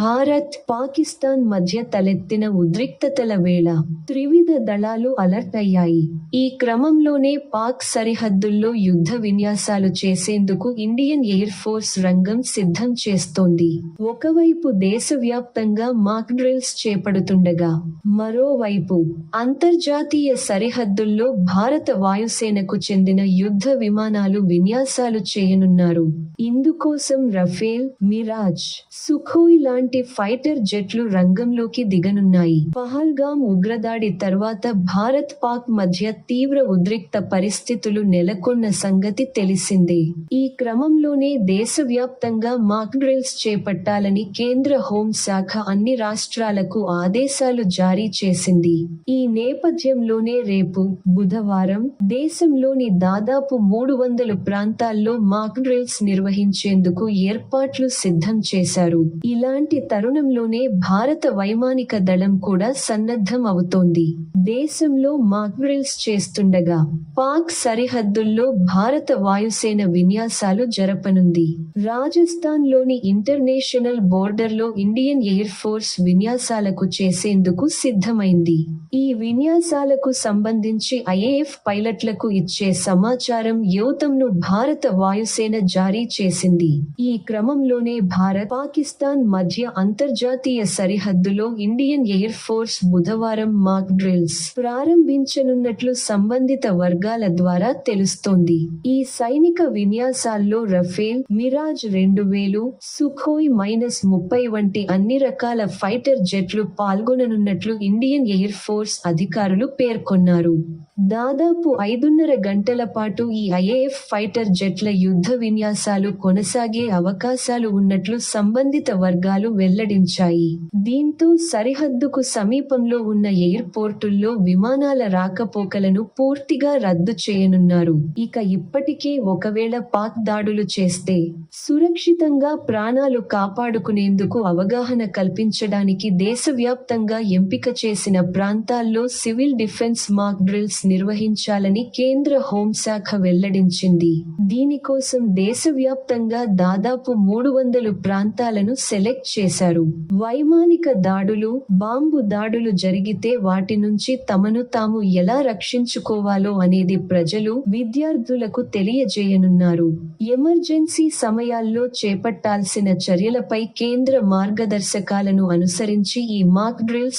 భారత్ పాకిస్తాన్ మధ్య తలెత్తిన ఉద్రిక్తతల వేళ త్రివిధ దళాలు అలర్ట్ అయ్యాయి. ఈ క్రమంలోనే పాక్ సరిహద్దుల్లో యుద్ధ విన్యాసాలు చేసేందుకు ఇండియన్ ఎయిర్ ఫోర్స్ రంగం సిద్ధం చేస్తోంది. ఒకవైపు దేశవ్యాప్తంగా మాక్ డ్రిల్స్ చేపడుతుండగా మరోవైపు అంతర్జాతీయ సరిహద్దుల్లో భారత వాయుసేనకు చెందిన యుద్ధ విమానాలు విన్యాసాలు చేయనున్నారు. ఇందుకోసం రఫేల్ మిరాజ్ సుఖోయ్ లాంటి ఫైటర్ జెట్లు రంగంలోకి దిగనున్నాయి. పహల్గాం ఉగ్రదాడి తర్వాత భారత్ పాక్ మధ్య తీవ్ర ఉద్రిక్త పరిస్థితులు నెలకొన్న సంగతి తెలిసిందే. ఈ క్రమంలోనే దేశవ్యాప్తంగా మాక్ డ్రిల్స్ చేపట్టాలని కేంద్ర హోంశాఖ అన్ని రాష్ట్రాలకు ఆదేశాలు జారీ చేసింది. ఈ నేపథ్యంలోనే రేపు బుధవారం దేశంలోని దాదాపు మూడు వందల ప్రాంతాల్లో మాక్ డ్రిల్స్ నిర్వహించేందుకు ఏర్పాట్లు సిద్ధం చేశారు. ఇలాంటి తరుణంలోనే భారత వైమానిక దళం కూడా సన్నద్ధం అవుతోంది. దేశంలో మాక్రిల్స్ చేస్తుండగా పాక్ సరిహద్దుల్లో భారత వాయుసేన విన్యాసాలు జరపనుంది. రాజస్థాన్లోని ఇంటర్నేషనల్ బోర్డర్లో ఇండియన్ ఎయిర్ ఫోర్స్ విన్యాసాలకు చేసేందుకు సిద్ధమైంది. ఈ విన్యాసాలకు సంబంధించి ఐఏఎఫ్ పైలట్లకు ఇచ్చే సమాచారం యోతంను భారత వాయుసేన జారీ చేసింది. ఈ క్రమంలోనే భారత్ పాకిస్తాన్ మధ్య అంతర్జాతీయ సరిహద్దులో ఇండియన్ ఎయిర్ ఫోర్స్ బుధవారం మాక్ డ్రిల్స్ ప్రారంభించనున్నట్లు సంబంధిత వర్గాల ద్వారా తెలుస్తోంది. ఈ సైనిక విన్యాసాల్లో రఫేల్ మిరాజ్ రెండు వేలు సుఖోయ్ మైనస్ ముప్పై వంటి అన్ని రకాల ఫైటర్ జెట్లు పాల్గొననున్నట్లు ఇండియన్ ఎయిర్ ఫోర్స్ అధికారులు పేర్కొన్నారు. దాదాపు ఐదున్నర గంటల పాటు ఈ ఐఏఎఫ్ ఫైటర్ జెట్ల యుద్ధ విన్యాసాలు కొనసాగే అవకాశాలు ఉన్నట్లు సంబంధిత వర్గాలు వెల్లడించాయి. దీంతో సరిహద్దుకు సమీపంలో ఉన్న ఎయిర్పోర్టుల్లో విమానాల రాకపోకలను పూర్తిగా రద్దు చేయనున్నారు. ఇక ఇప్పటికే ఒకవేళ పాక్ దాడులు చేస్తే సురక్షితంగా ప్రాణాలు కాపాడుకునేందుకు అవగాహన కల్పించడానికి దేశవ్యాప్తంగా ఎంపిక చేసిన ప్రాంతాల్లో సివిల్ డిఫెన్స్ మాక్ డ్రిల్స్ నిర్వహించాలని కేంద్ర హోంశాఖ వెల్లడించింది. దీనికోసం దేశవ్యాప్తంగా దాదాపు మూడు వందలు ప్రాంతాలను సెలెక్ట్ చేశారు. వైమానిక దాడులు బాంబు దాడులు జరిగితే వాటి నుంచి తమను తాము ఎలా రక్షించుకోవాలో అనేది ప్రజలు విద్యార్థులకు తెలియజేయనున్నారు. ఎమర్జెన్సీ సమయాల్లో చేపట్టాల్సిన చర్యలపై కేంద్ర మార్గదర్శకాలను అనుసరించి ఈ మాక్ డ్రిల్స్